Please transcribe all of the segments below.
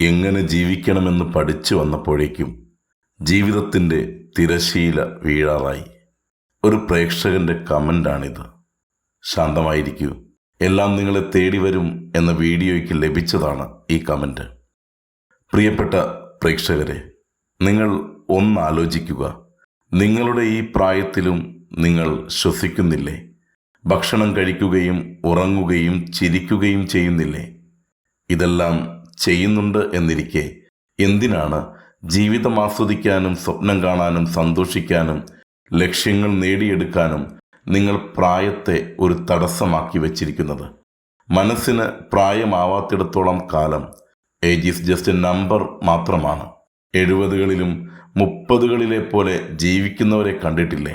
എങ്ങനെ ജീവിക്കണമെന്ന് പഠിച്ചു വന്നപ്പോഴേക്കും ജീവിതത്തിന്റെ തിരശീല വീഴാറായി. ഒരു പ്രേക്ഷകന്റെ കമന്റാണിത്. ശാന്തമായിരിക്കൂ. എല്ലാം നിങ്ങളെ തേടി വരും എന്ന വീഡിയോയ്ക്ക് ലഭിച്ചതാണ് ഈ കമന്റ്. പ്രിയപ്പെട്ട പ്രേക്ഷകരെ നിങ്ങൾ ഒന്നാലോചിക്കുക. നിങ്ങളുടെ ഈ പ്രായത്തിലും നിങ്ങൾ ശ്വസിക്കുന്നില്ലേ? ഭക്ഷണം കഴിക്കുകയും ഉറങ്ങുകയും ചിരിക്കുകയും ചെയ്യുന്നില്ലേ? ഇതെല്ലാം ചെയ്യുന്നുണ്ട് എന്നിരിക്കെ. എന്തിനാണ് ജീവിതം ആസ്വദിക്കാനും സ്വപ്നം കാണാനും സന്തോഷിക്കാനും ലക്ഷ്യങ്ങൾ നേടിയെടുക്കാനും നിങ്ങൾ പ്രായത്തെ ഒരു തടസ്സമാക്കി വച്ചിരിക്കുന്നത്? മനസ്സിന് പ്രായമാവാത്തിടത്തോളം കാലം ഏജ് ഈസ് ജസ്റ്റ് നമ്പർ മാത്രമാണ്. എഴുപതുകളിലും മുപ്പതുകളിലെ പോലെ ജീവിക്കുന്നവരെ കണ്ടിട്ടില്ലേ?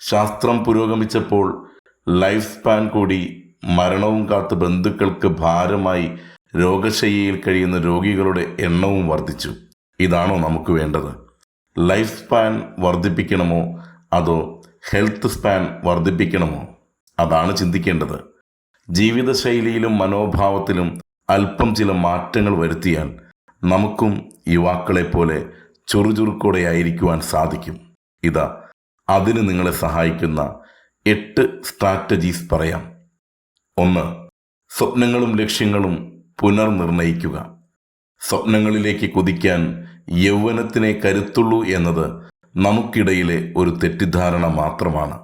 ശാസ്ത്രം പുരോഗമിച്ചപ്പോൾ ലൈഫ് സ്പാൻ കൂടി മരണവും കാത്ത് ബന്ധുക്കൾക്ക് ഭാരമായി രോഗശയ്യയിൽ കഴിയുന്ന രോഗികളുടെ എണ്ണവും വർദ്ധിച്ചു. ഇതാണോ നമുക്ക് വേണ്ടത്? ലൈഫ് സ്പാൻ വർദ്ധിപ്പിക്കണമോ? അതോ ഹെൽത്ത് സ്പാൻ വർദ്ധിപ്പിക്കണമോ? അതാണ് ചിന്തിക്കേണ്ടത്. ജീവിതശൈലിയിലും മനോഭാവത്തിലും അല്പം ചില മാറ്റങ്ങൾ വരുത്തിയാൽ നമുക്കും യുവാക്കളെ പോലെ ചുറുചുറുക്കോടെ ആയിരിക്കുവാൻ സാധിക്കും. ഇതാ അതിന് നിങ്ങളെ സഹായിക്കുന്ന എട്ട് സ്ട്രാറ്റജീസ് പറയാം. ഒന്ന് സ്വപ്നങ്ങളും ലക്ഷ്യങ്ങളും പുനർനിർണയിക്കുക. സ്വപ്നങ്ങളിലേക്ക് കുതിക്കാൻ യൗവനത്തിനെ കരുത്തുള്ളൂ എന്നത് നമുക്കിടയിലെ ഒരു തെറ്റിദ്ധാരണ മാത്രമാണ്.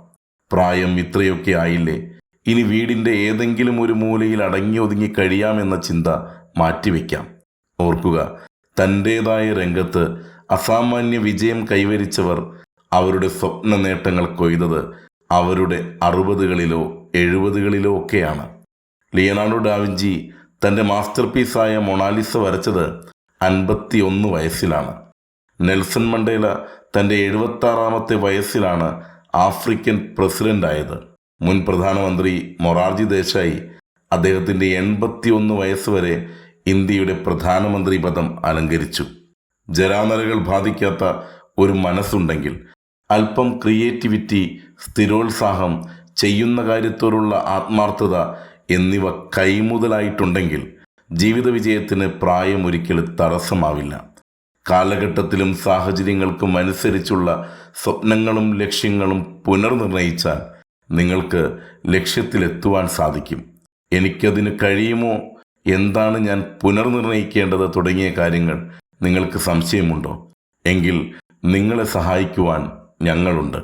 പ്രായം ഇത്രയൊക്കെ ആയില്ലേ ഇനി വീടിന്റെ ഏതെങ്കിലും ഒരു മൂലയിൽ അടങ്ങി ഒതുങ്ങി കഴിയാമെന്ന ചിന്ത മാറ്റിവെക്കാം. ഓർക്കുക തന്റേതായ രംഗത്ത് അസാമാന്യ വിജയം കൈവരിച്ചവർ അവരുടെ സ്വപ്ന നേട്ടങ്ങൾ കൊയ്തത് അവരുടെ അറുപതുകളിലോ എഴുപതുകളിലോ ഒക്കെയാണ്. ലിയനാർഡോ ഡാവിഞ്ചി തന്റെ മാസ്റ്റർ പീസായ മൊണാലിസ വരച്ചത് അൻപത്തിയൊന്ന് വയസ്സിലാണ്. നെൽസൺ മണ്ടേല തന്റെ എഴുപത്താറാമത്തെ വയസ്സിലാണ് ആഫ്രിക്കൻ പ്രസിഡന്റായത് മുൻ പ്രധാനമന്ത്രി മൊറാർജി ദേശായി അദ്ദേഹത്തിന്റെ എൺപത്തിയൊന്ന് വയസ്സ് വരെ ഇന്ത്യയുടെ പ്രധാനമന്ത്രി പദം അലങ്കരിച്ചു. ജരാനരകൾ ബാധിക്കാത്ത ഒരു മനസ്സുണ്ടെങ്കിൽ അല്പം ക്രിയേറ്റിവിറ്റി സ്ഥിരോത്സാഹം ചെയ്യുന്ന കാര്യത്തോടുള്ള ആത്മാർത്ഥത എന്നിവ കൈമുതലായിട്ടുണ്ടെങ്കിൽ ജീവിത വിജയത്തിന് പ്രായം ഒരിക്കലും തടസ്സമാവില്ല. കാലഘട്ടത്തിലും സാഹചര്യങ്ങൾക്കും അനുസരിച്ചുള്ള സ്വപ്നങ്ങളും ലക്ഷ്യങ്ങളും പുനർനിർണയിച്ചാൽ നിങ്ങൾക്ക് ലക്ഷ്യത്തിലെത്തുവാൻ സാധിക്കും. എനിക്കതിന് കഴിയുമോ? എന്താണ് ഞാൻ പുനർനിർണയിക്കേണ്ടത് തുടങ്ങിയ കാര്യങ്ങൾ നിങ്ങൾക്ക് സംശയമുണ്ടോ? എങ്കിൽ നിങ്ങളെ സഹായിക്കുവാൻ ഞങ്ങളുണ്ട്.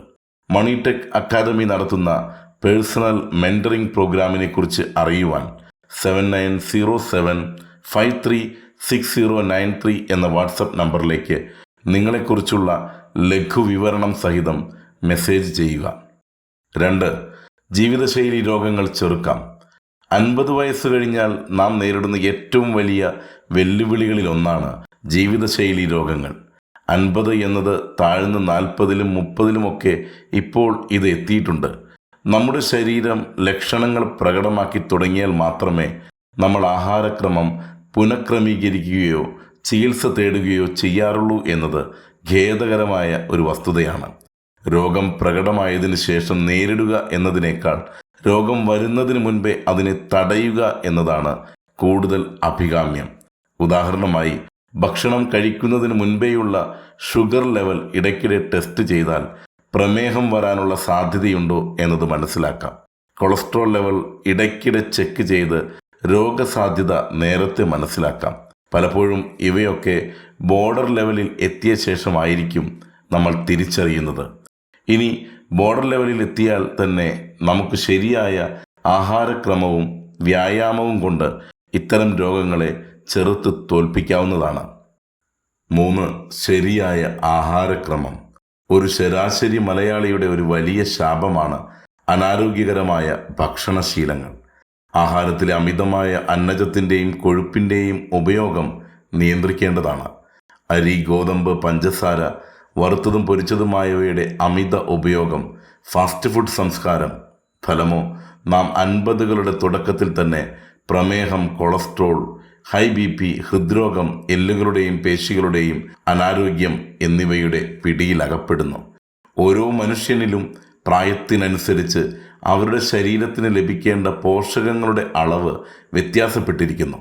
മണിടെക് അക്കാദമി നടത്തുന്ന പേഴ്സണൽ മെന്ററിംഗ് പ്രോഗ്രാമിനെ കുറിച്ച് അറിയുവാൻ seven nine zero seven five three six zero nine three എന്ന വാട്സപ്പ് നമ്പറിലേക്ക് നിങ്ങളെക്കുറിച്ചുള്ള ലഘുവിവരണം സഹിതം മെസ്സേജ് ചെയ്യുക. രണ്ട് ജീവിതശൈലി രോഗങ്ങൾ ചെറുക്കാം. അൻപത് വയസ്സ് കഴിഞ്ഞാൽ നാം നേരിടുന്ന ഏറ്റവും വലിയ വെല്ലുവിളികളിൽ ഒന്നാണ് ജീവിതശൈലി രോഗങ്ങൾ. അൻപത് എന്നത് താഴ്ന്ന് നാൽപ്പതിലും മുപ്പതിലുമൊക്കെ ഇപ്പോൾ ഇത് എത്തിയിട്ടുണ്ട്. നമ്മുടെ ശരീരം ലക്ഷണങ്ങൾ പ്രകടമാക്കി തുടങ്ങിയാൽ മാത്രമേ നമ്മൾ ആഹാരക്രമം പുനഃക്രമീകരിക്കുകയോ ചികിത്സ തേടുകയോ ചെയ്യാറുള്ളൂ എന്നത് ഖേദകരമായ ഒരു വസ്തുതയാണ്. രോഗം പ്രകടമായതിനു ശേഷം നേരിടുക എന്നതിനേക്കാൾ രോഗം വരുന്നതിന് മുൻപേ അതിനെ തടയുക എന്നതാണ് കൂടുതൽ അഭികാമ്യം. ഉദാഹരണമായി ഭക്ഷണം കഴിക്കുന്നതിന് മുൻപേയുള്ള ഷുഗർ ലെവൽ ഇടയ്ക്കിടെ ടെസ്റ്റ് ചെയ്താൽ പ്രമേഹം വരാനുള്ള സാധ്യതയുണ്ടോ എന്നത് മനസ്സിലാക്കാം. കൊളസ്ട്രോൾ ലെവൽ ഇടയ്ക്കിടെ ചെക്ക് ചെയ്ത് രോഗസാധ്യത നേരത്തെ മനസ്സിലാക്കാം. പലപ്പോഴും ഇവയൊക്കെ ബോർഡർ ലെവലിൽ എത്തിയ ശേഷമായിരിക്കും നമ്മൾ തിരിച്ചറിയുന്നത്. ഇനി ബോർഡർ ലെവലിൽ എത്തിയാൽ തന്നെ നമുക്ക് ശരിയായ ആഹാരക്രമവും വ്യായാമവും കൊണ്ട് ഇത്തരം രോഗങ്ങളെ ചെറുത്ത് തോൽപ്പിക്കാവുന്നതാണ്. മൂന്ന് ശരിയായ ആഹാരക്രമം. ഒരു ശരാശരി മലയാളിയുടെ ഒരു വലിയ ശാപമാണ് അനാരോഗ്യകരമായ ഭക്ഷണശീലങ്ങൾ. ആഹാരത്തിലെ അമിതമായ അന്നജത്തിന്റെയും കൊഴുപ്പിന്റെയും ഉപയോഗം നിയന്ത്രിക്കേണ്ടതാണ്. അരി ഗോതമ്പ് പഞ്ചസാര വറുത്തതും പൊരിച്ചതുമായവയുടെ അമിത ഉപയോഗം ഫാസ്റ്റ് ഫുഡ് സംസ്കാരം ഫലമോ നാം അൻപതുകളുടെ തുടക്കത്തിൽ തന്നെ പ്രമേഹം കൊളസ്ട്രോൾ ഹൈ ബി പി ഹൃദ്രോഗം എല്ലുകളുടെയും പേശികളുടെയും അനാരോഗ്യം എന്നിവയുടെ പിടിയിലകപ്പെടുന്നു ഓരോ മനുഷ്യനിലും പ്രായത്തിനനുസരിച്ച് അവരുടെ ശരീരത്തിന് ലഭിക്കേണ്ട പോഷകങ്ങളുടെ അളവ് വ്യത്യാസപ്പെട്ടിരിക്കുന്നു.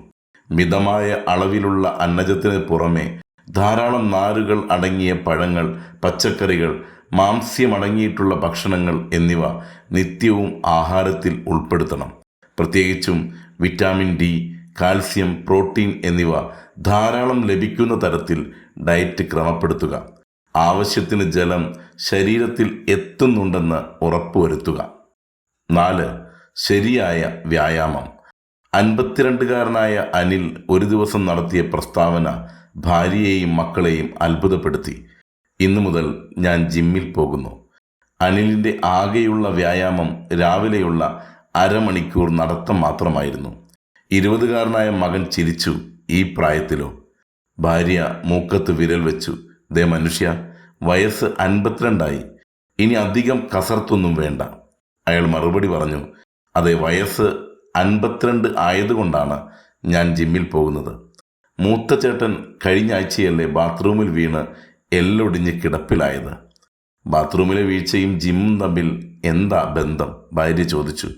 മിതമായ അളവിലുള്ള അന്നജത്തിന് പുറമെ ധാരാളം നാരുകൾ അടങ്ങിയ പഴങ്ങൾ പച്ചക്കറികൾ മാംസ്യമടങ്ങിയിട്ടുള്ള ഭക്ഷണങ്ങൾ എന്നിവ നിത്യവും ആഹാരത്തിൽ ഉൾപ്പെടുത്തണം. പ്രത്യേകിച്ചും വിറ്റാമിൻ ഡി കാൽസ്യം പ്രോട്ടീൻ എന്നിവ ധാരാളം ലഭിക്കുന്ന തരത്തിൽ ഡയറ്റ് ക്രമപ്പെടുത്തുക. ആവശ്യത്തിന് ജലം ശരീരത്തിൽ എത്തുന്നുണ്ടെന്ന് ഉറപ്പുവരുത്തുക. നാല് ശരിയായ വ്യായാമം. അൻപത്തിരണ്ടുകാരനായ അനിൽ ഒരു ദിവസം നടത്തിയ പ്രസ്താവന ഭാര്യയെയും മക്കളെയും അത്ഭുതപ്പെടുത്തി. ഇന്നു മുതൽ ഞാൻ ജിമ്മിൽ പോകുന്നു. അനിലിന്റെ ആകെയുള്ള വ്യായാമം രാവിലെയുള്ള അരമണിക്കൂർ നടത്തം മാത്രമായിരുന്നു. ഇരുപതുകാരനായ മകൻ ചിരിച്ചു ഈ പ്രായത്തിലോ. ഭാര്യ മൂക്കത്ത് വിരൽ വെച്ചു. ദേ മനുഷ്യ വയസ്സ് അൻപത്തിരണ്ടായി. ഇനി അധികം കസർത്തൊന്നും വേണ്ട. അയാൾ മറുപടി പറഞ്ഞു അതെ വയസ്സ് അൻപത്തിരണ്ട് ആയതുകൊണ്ടാണ് ഞാൻ ജിമ്മിൽ പോകുന്നത്. മൂത്ത ചേട്ടൻ കഴിഞ്ഞ ആഴ്ചയല്ലേ ബാത്റൂമിൽ വീണ് എല്ലൊടിഞ്ഞ് കിടപ്പിലായത്. ബാത്റൂമിലെ വീഴ്ചയും ജിമ്മും തമ്മിൽ എന്താ ബന്ധം? ഭാര്യ ചോദിച്ചു.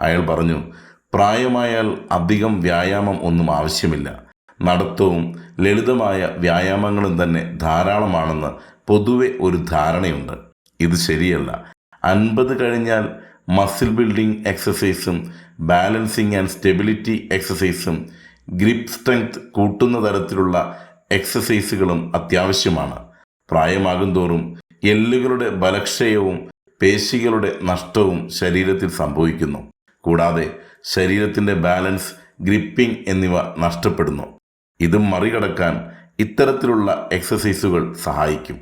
അയാൾ പറഞ്ഞു പ്രായമായാൽ അധികം വ്യായാമം ഒന്നും ആവശ്യമില്ല. നടത്തവും ലളിതമായ വ്യായാമങ്ങളും തന്നെ ധാരാളമാണെന്ന് പൊതുവെ ഒരു ധാരണയുണ്ട്. ഇത് ശരിയല്ല. അൻപത് കഴിഞ്ഞാൽ മസിൽ ബിൽഡിംഗ് എക്സസൈസും ബാലൻസിങ് ആൻഡ് സ്റ്റെബിലിറ്റി എക്സസൈസും ഗ്രിപ്പ് സ്ട്രെങ്ത് കൂട്ടുന്ന തരത്തിലുള്ള എക്സസൈസുകളും അത്യാവശ്യമാണ്. പ്രായമാകും തോറും എല്ലുകളുടെ ബലക്ഷയവും പേശികളുടെ നഷ്ടവും ശരീരത്തിൽ സംഭവിക്കുന്നു. കൂടാതെ ശരീരത്തിന്റെ ബാലൻസ് ഗ്രിപ്പിംഗ് എന്നിവ നഷ്ടപ്പെടുന്നു. ഇത് മറികടക്കാൻ ഇത്തരത്തിലുള്ള എക്സസൈസുകൾ സഹായിക്കും.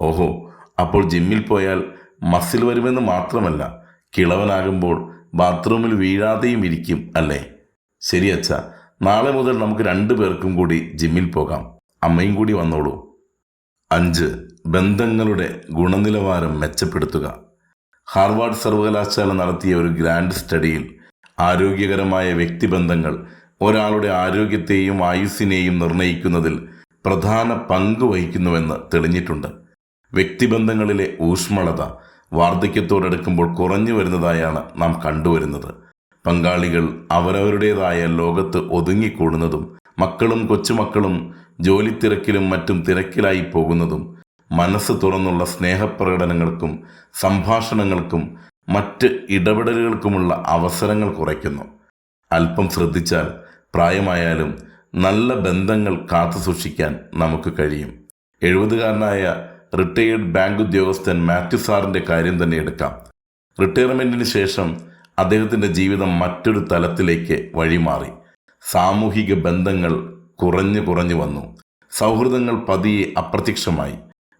ഓഹോ അപ്പോൾ ജിമ്മിൽ പോയാൽ മസിൽ വരുമെന്ന് മാത്രമല്ല കിളവനാകുമ്പോൾ ബാത്റൂമിൽ വീഴാതെയും ഇരിക്കും അല്ലേ? ശരി അച്ഛ നാളെ മുതൽ നമുക്ക് രണ്ടു പേർക്കും കൂടി ജിമ്മിൽ പോകാം. അമ്മയും കൂടി വന്നോളൂ. അഞ്ച് ബന്ധങ്ങളുടെ ഗുണനിലവാരം മെച്ചപ്പെടുത്തുക. ഹാർവാർഡ് സർവകലാശാല നടത്തിയ ഒരു ഗ്രാൻഡ് സ്റ്റഡിയിൽ ആരോഗ്യകരമായ വ്യക്തിബന്ധങ്ങൾ ഒരാളുടെ ആരോഗ്യത്തെയും ആയുസ്സിനെയും നിർണയിക്കുന്നതിൽ പ്രധാന പങ്ക് വഹിക്കുന്നുവെന്ന് തെളിഞ്ഞിട്ടുണ്ട്. വ്യക്തിബന്ധങ്ങളിലെ ഊഷ്മളത വാർദ്ധക്യത്തോടടുക്കുമ്പോൾ കുറഞ്ഞു വരുന്നതായാണ് നാം കണ്ടുവരുന്നത്. പങ്കാളികൾ അവരവരുടേതായ ലോകത്ത് ഒതുങ്ങിക്കൂടുന്നതും മക്കളും കൊച്ചുമക്കളും ജോലിത്തിരക്കിലും മറ്റും തിരക്കിലായി പോകുന്നതും മനസ്സ് തുറന്നുള്ള സ്നേഹപ്രകടനങ്ങൾക്കും സംഭാഷണങ്ങൾക്കും മറ്റ് ഇടപെടലുകൾക്കുമുള്ള അവസരങ്ങൾ കുറയ്ക്കുന്നു. അല്പം ശ്രദ്ധിച്ചാൽ പ്രായമായാലും നല്ല ബന്ധങ്ങൾ കാത്തു സൂക്ഷിക്കാൻ നമുക്ക് കഴിയും. എഴുപതുകാരനായ റിട്ടയേർഡ് ബാങ്ക് ഉദ്യോഗസ്ഥൻ മാത്യു സാറിന്റെ കാര്യം തന്നെ എടുക്കാം. റിട്ടയർമെന്റിന് ശേഷം അദ്ദേഹത്തിന്റെ ജീവിതം മറ്റൊരു തലത്തിലേക്ക് വഴിമാറി. സാമൂഹിക ബന്ധങ്ങൾ കുറഞ്ഞു കുറഞ്ഞു വന്നു. സൗഹൃദങ്ങൾ പതിയെ അപ്രത്യക്ഷമായി.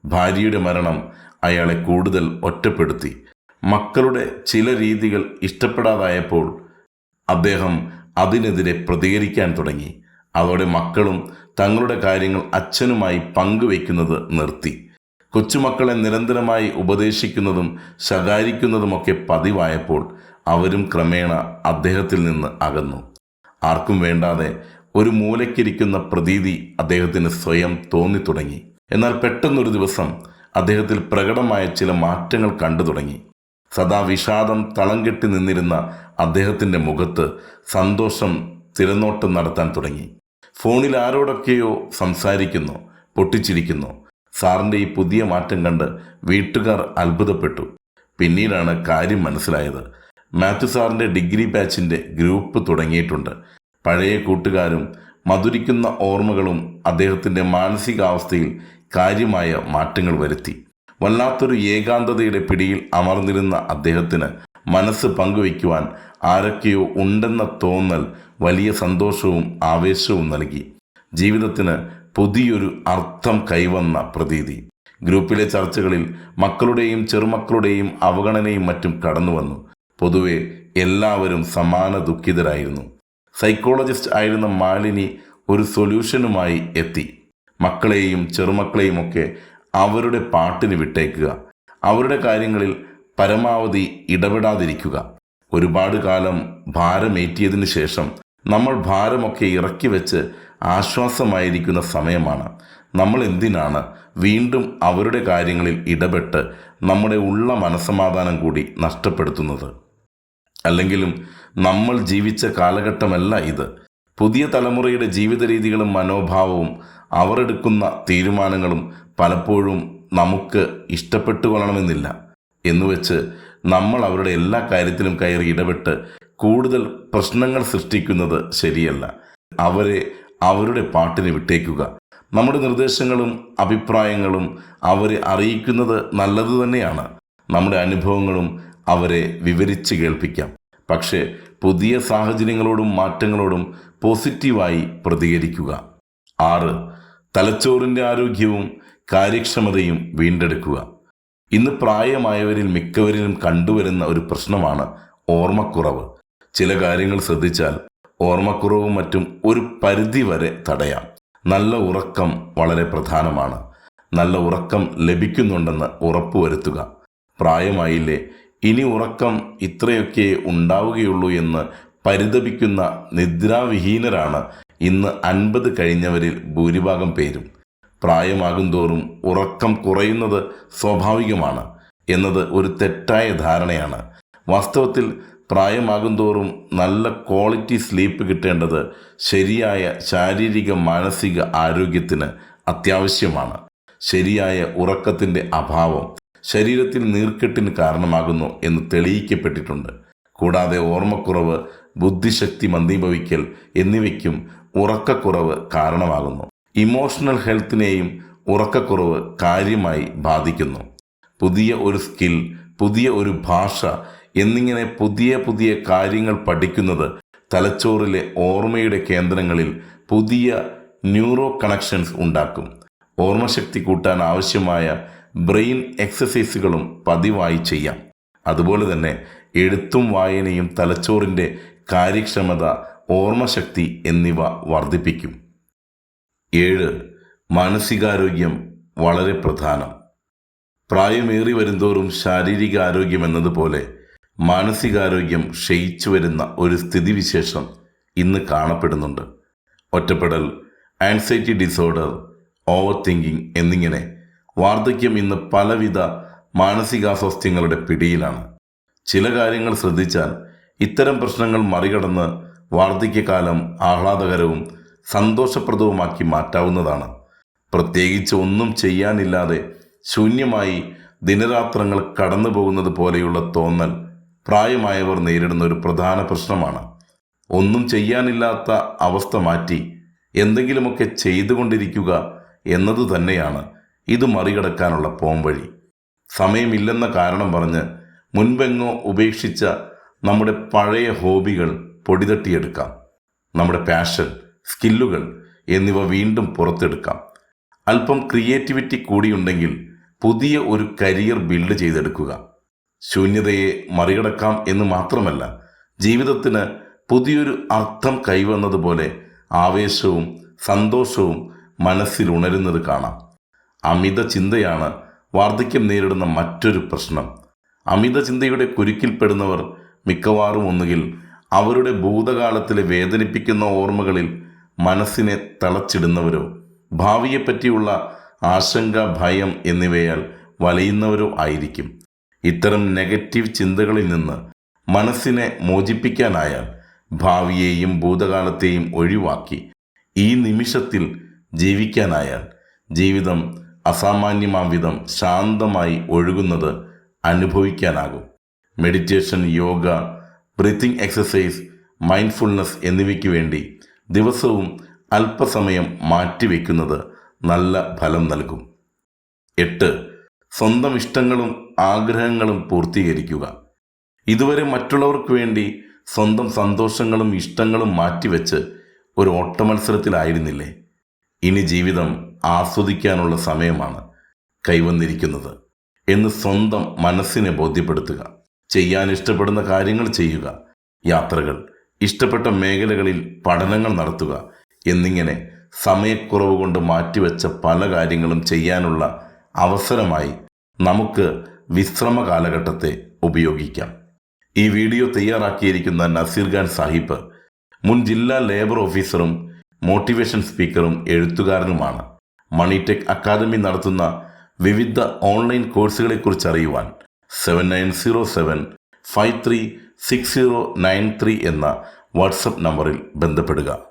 ഭാര്യയുടെ മരണം അയാളെ കൂടുതൽ ഒറ്റപ്പെടുത്തി. മക്കളുടെ ചില രീതികൾ ഇഷ്ടപ്പെടാതായപ്പോൾ അദ്ദേഹം അതിനെതിരെ പ്രതികരിക്കാൻ തുടങ്ങി. അതോടെ മക്കളും തങ്ങളുടെ കാര്യങ്ങൾ അച്ഛനുമായി പങ്കുവയ്ക്കുന്നത് നിർത്തി. കൊച്ചുമക്കളെ നിരന്തരമായി ഉപദേശിക്കുന്നതും ശകാരിക്കുന്നതുമൊക്കെ പതിവായപ്പോൾ അവരും ക്രമേണ അദ്ദേഹത്തിൽ നിന്ന് അകന്നു. ആർക്കും വേണ്ടാതെ ഒരു മൂലയ്ക്കിരിക്കുന്ന പ്രതീതി അദ്ദേഹത്തിന് സ്വയം തോന്നി തുടങ്ങി എന്നാൽ പെട്ടെന്നൊരു ദിവസം അദ്ദേഹത്തിൽ പ്രകടമായ ചില മാറ്റങ്ങൾ കണ്ടു തുടങ്ങി. സദാ വിഷാദം തളം കെട്ടി നിന്നിരുന്ന അദ്ദേഹത്തിന്റെ മുഖത്ത് സന്തോഷം തിരനോട്ടം നടത്താൻ തുടങ്ങി. ഫോണിൽ ആരോടൊക്കെയോ സംസാരിക്കുന്നു പൊട്ടിച്ചിരിക്കുന്നു. സാറിന്റെ ഈ പുതിയ മാറ്റം കണ്ട് വീട്ടുകാർ അത്ഭുതപ്പെട്ടു. പിന്നീടാണ് കാര്യം മനസ്സിലായത്. മാത്യു സാറിന്റെ ഡിഗ്രി ബാച്ചിന്റെ ഗ്രൂപ്പ് തുടങ്ങിയിട്ടുണ്ട്. പഴയ കൂട്ടുകാരും മധുരിക്കുന്ന ഓർമ്മകളും അദ്ദേഹത്തിന്റെ മാനസികാവസ്ഥയിൽ കാര്യമായ മാറ്റങ്ങൾ വരുത്തി. വല്ലാത്തൊരു ഏകാന്തതയുടെ പിടിയിൽ അമർന്നിരുന്ന അദ്ദേഹത്തിന് മനസ്സ് പങ്കുവയ്ക്കുവാൻ ആരൊക്കെയോ ഉണ്ടെന്ന തോന്നൽ വലിയ സന്തോഷവും ആവേശവും നൽകി. ജീവിതത്തിന് പുതിയൊരു അർത്ഥം കൈവന്ന പ്രതീതി. ഗ്രൂപ്പിലെ ചർച്ചകളിൽ മക്കളുടെയും ചെറുമക്കളുടെയും അവഗണനയും മറ്റും കടന്നു വന്നു പൊതുവെ എല്ലാവരും സമാന ദുഃഖിതരായിരുന്നു. സൈക്കോളജിസ്റ്റ് ആയിരുന്ന മാലിനി ഒരു സൊല്യൂഷനുമായി എത്തി. മക്കളെയും ചെറുമക്കളെയും ഒക്കെ അവരുടെ പാട്ടിന് വിട്ടേക്കുക. അവരുടെ കാര്യങ്ങളിൽ പരമാവധി ഇടപെടാതിരിക്കുക. ഒരുപാട് കാലം ഭാരമേറ്റിയതിന് ശേഷം നമ്മൾ ഭാരമൊക്കെ ഇറക്കി വെച്ച് ആശ്വാസമായിരിക്കുന്ന സമയമാണ്. നമ്മൾ എന്തിനാണ് വീണ്ടും അവരുടെ കാര്യങ്ങളിൽ ഇടപെട്ട് നമ്മുടെ ഉള്ള മനസമാധാനം കൂടി നഷ്ടപ്പെടുത്തുന്നത്? അല്ലെങ്കിലും നമ്മൾ ജീവിച്ച കാലഘട്ടമല്ല ഇത്. പുതിയ തലമുറയുടെ ജീവിത രീതികളും മനോഭാവവും അവർ എടുക്കുന്ന തീരുമാനങ്ങളും പലപ്പോഴും നമുക്ക് ഇഷ്ടപ്പെട്ടു കൊള്ളണമെന്നില്ല എന്നുവെച്ച് നമ്മൾ അവരുടെ എല്ലാ കാര്യത്തിലും കയറി ഇടപെട്ട് കൂടുതൽ പ്രശ്നങ്ങൾ സൃഷ്ടിക്കുന്നത് ശരിയല്ല. അവരെ അവരുടെ പാട്ടിന് വിട്ടേക്കുക. നമ്മുടെ നിർദ്ദേശങ്ങളും അഭിപ്രായങ്ങളും അവരെ അറിയിക്കുന്നത് നല്ലത് തന്നെയാണ്. നമ്മുടെ അനുഭവങ്ങളും അവരെ വിവരിച്ച് കേൾപ്പിക്കാം. പക്ഷേ പുതിയ സാഹചര്യങ്ങളോടും മാറ്റങ്ങളോടും പോസിറ്റീവായി പ്രതികരിക്കുക. ആറ് തലച്ചോറിന്റെ ആരോഗ്യവും കാര്യക്ഷമതയും വീണ്ടെടുക്കുക. ഇന്ന് പ്രായമായവരിൽ മിക്കവരിലും കണ്ടുവരുന്ന ഒരു പ്രശ്നമാണ് ഓർമ്മക്കുറവ്. ചില കാര്യങ്ങൾ ശ്രദ്ധിച്ചാൽ ഓർമ്മക്കുറവും മറ്റും ഒരു പരിധി വരെ തടയാം. നല്ല ഉറക്കം വളരെ പ്രധാനമാണ്. നല്ല ഉറക്കം ലഭിക്കുന്നുണ്ടെന്ന് ഉറപ്പുവരുത്തുക. പ്രായമായില്ലേ ഇനി ഉറക്കം ഇത്രയൊക്കെ ഉണ്ടാവുകയുള്ളൂ എന്ന് പരിതപിക്കുന്ന നിദ്രാവിഹീനരാണ് ഇന്ന് അൻപത് കഴിഞ്ഞവരിൽ ഭൂരിഭാഗം പേരും പ്രായമാകും തോറും ഉറക്കം കുറയുന്നത് സ്വാഭാവികമാണ് എന്നത് ഒരു തെറ്റായ ധാരണയാണ്. വാസ്തവത്തിൽ പ്രായമാകും തോറും നല്ല ക്വാളിറ്റി സ്ലീപ്പ് കിട്ടേണ്ടത് ശരിയായ ശാരീരിക മാനസിക ആരോഗ്യത്തിന് അത്യാവശ്യമാണ്. ശരിയായ ഉറക്കത്തിന്റെ അഭാവം ശരീരത്തിൽ നീർക്കെട്ടിന് കാരണമാകുന്നു എന്ന് തെളിയിക്കപ്പെട്ടിട്ടുണ്ട്. കൂടാതെ ഓർമ്മക്കുറവ് ബുദ്ധിശക്തി മന്ദീഭവിക്കൽ എന്നിവയ്ക്കും ഉറക്കക്കുറവ് കാരണമാകുന്നു. ഇമോഷണൽ ഹെൽത്തിനെയും ഉറക്കക്കുറവ് കാര്യമായി ബാധിക്കുന്നു. പുതിയ ഒരു സ്കിൽ പുതിയ ഒരു ഭാഷ എന്നിങ്ങനെ പുതിയ പുതിയ കാര്യങ്ങൾ പഠിക്കുന്നത് തലച്ചോറിലെ ഓർമ്മയുടെ കേന്ദ്രങ്ങളിൽ പുതിയ ന്യൂറോ കണക്ഷൻസ് ഉണ്ടാക്കും. ഓർമ്മശക്തി കൂട്ടാൻ ആവശ്യമായ ബ്രെയിൻ എക്സസൈസുകളും പതിവായി ചെയ്യാം. അതുപോലെ തന്നെ എഴുത്തും വായനയും തലച്ചോറിന്റെ കാര്യക്ഷമത ഓർമ്മശക്തി എന്നിവ വർദ്ധിപ്പിക്കും. ഏഴ് മാനസികാരോഗ്യം വളരെ പ്രധാനം. പ്രായമേറി വരുന്തോറും ശാരീരിക ആരോഗ്യം എന്നതുപോലെ മാനസികാരോഗ്യം ക്ഷയിച്ചു വരുന്ന ഒരു സ്ഥിതിവിശേഷം ഇന്ന് കാണപ്പെടുന്നുണ്ട്. ഒറ്റപ്പെടൽ ആൻസൈറ്റി ഡിസോർഡർ ഓവർ തിങ്കിങ് എന്നിങ്ങനെ വാർദ്ധക്യം ഇന്ന് പലവിധ മാനസികാസ്വാസ്ഥ്യങ്ങളുടെ പിടിയിലാണ്. ചില കാര്യങ്ങൾ ശ്രദ്ധിച്ചാൽ ഇത്തരം പ്രശ്നങ്ങൾ മറികടന്ന് വാർദ്ധക്യകാലം ആഹ്ലാദകരവും സന്തോഷപ്രദവുമാക്കി മാറ്റാവുന്നതാണ്. പ്രത്യേകിച്ച് ഒന്നും ചെയ്യാനില്ലാതെ ശൂന്യമായി ദിനരാത്രങ്ങൾ കടന്നു പോകുന്നത് പോലെയുള്ള തോന്നൽ പ്രായമായവർ നേരിടുന്ന ഒരു പ്രധാന പ്രശ്നമാണ്. ഒന്നും ചെയ്യാനില്ലാത്ത അവസ്ഥ മാറ്റി എന്തെങ്കിലുമൊക്കെ ചെയ്തുകൊണ്ടിരിക്കുക എന്നത് തന്നെയാണ് ഇത് മറികടക്കാനുള്ള പോംവഴി. സമയമില്ലെന്ന കാരണം പറഞ്ഞ് മുൻപെങ്ങോ ഉപേക്ഷിച്ച നമ്മുടെ പഴയ ഹോബികൾ പൊടിതട്ടിയെടുക്കാം. നമ്മുടെ പാഷൻ സ്കില്ലുകൾ എന്നിവ വീണ്ടും പുറത്തെടുക്കാം. അല്പം ക്രിയേറ്റിവിറ്റി കൂടിയുണ്ടെങ്കിൽ പുതിയ ഒരു കരിയർ ബിൽഡ് ചെയ്തെടുക്കുക. ശൂന്യതയെ മറികടക്കാം എന്ന് മാത്രമല്ല ജീവിതത്തിന് പുതിയൊരു അർത്ഥം കൈവന്നതുപോലെ ആവേശവും സന്തോഷവും മനസ്സിൽ ഉണരുന്നത് കാണാം. അമിത ചിന്തയാണ് വാർദ്ധക്യം നേരിടുന്ന മറ്റൊരു പ്രശ്നം. അമിത ചിന്തയുടെ കുരുക്കിൽപ്പെടുന്നവർ മിക്കവാറും ഒന്നുകിൽ അവരുടെ ഭൂതകാലത്തിലെ വേദനിപ്പിക്കുന്ന ഓർമ്മകളിൽ മനസ്സിനെ തളച്ചിടുന്നവരോ ഭാവിയെപ്പറ്റിയുള്ള ആശങ്ക ഭയം എന്നിവയാൽ വലയുന്നവരോ ആയിരിക്കും. ഇത്തരം നെഗറ്റീവ് ചിന്തകളിൽ നിന്ന് മനസ്സിനെ മോചിപ്പിക്കാനായാൽ ഭാവിയെയും ഭൂതകാലത്തെയും ഒഴിവാക്കി ഈ നിമിഷത്തിൽ ജീവിക്കാനായാൽ ജീവിതം അസാമാന്യമാം വിധം ശാന്തമായി ഒഴുകുന്നത് അനുഭവിക്കാനാകും. Meditation yoga breathing exercise mindfulness എന്നിവയ്ക്ക് വേണ്ടി ദിവസവും അല്പസമയം മാറ്റിവെക്കുന്നത് നല്ല ഫലം നൽകും. എട്ട്. സ്വന്തം ഇഷ്ടങ്ങളും ആഗ്രഹങ്ങളും പൂർത്തീകരിക്കുക. ഇതുവരെ മറ്റുള്ളവർക്ക് വേണ്ടി സ്വന്തം സന്തോഷങ്ങളും ഇഷ്ടങ്ങളും മാറ്റിവെച്ച് ഒരു ഓട്ടമത്സരത്തിലായിരുന്നില്ലേ? ഇനി ജീവിതം ആസ്വദിക്കാനുള്ള സമയമാണ് കൈവന്നിരിക്കുന്നത്. എന്ന് സ്വന്തം മനസ്സിനെ ബോധ്യപ്പെടുത്തുക. ചെയ്യാൻ ഇഷ്ടപ്പെടുന്ന കാര്യങ്ങൾ ചെയ്യുക. യാത്രകൾ ഇഷ്ടപ്പെട്ട മേഖലകളിൽ പഠനങ്ങൾ നടത്തുക എന്നിങ്ങനെ സമയക്കുറവ് കൊണ്ട് മാറ്റിവെച്ച പല കാര്യങ്ങളും ചെയ്യാനുള്ള അവസരമായി നമുക്ക് വിശ്രമ കാലഘട്ടത്തെ ഉപയോഗിക്കാം. ഈ വീഡിയോ തയ്യാറാക്കിയിരിക്കുന്ന നസീർ ഖാൻ സാഹിബ് മുൻ ജില്ലാ ലേബർ ഓഫീസറും മോട്ടിവേഷൻ സ്പീക്കറും എഴുത്തുകാരനുമാണ്. മണിടെക് അക്കാദമി നടത്തുന്ന വിവിധ ഓൺലൈൻ കോഴ്സുകളെക്കുറിച്ച് അറിയുവാൻ seven nine zero seven five three six zero nine three എന്ന വാട്സപ്പ് നമ്പറിൽ ബന്ധപ്പെടുക.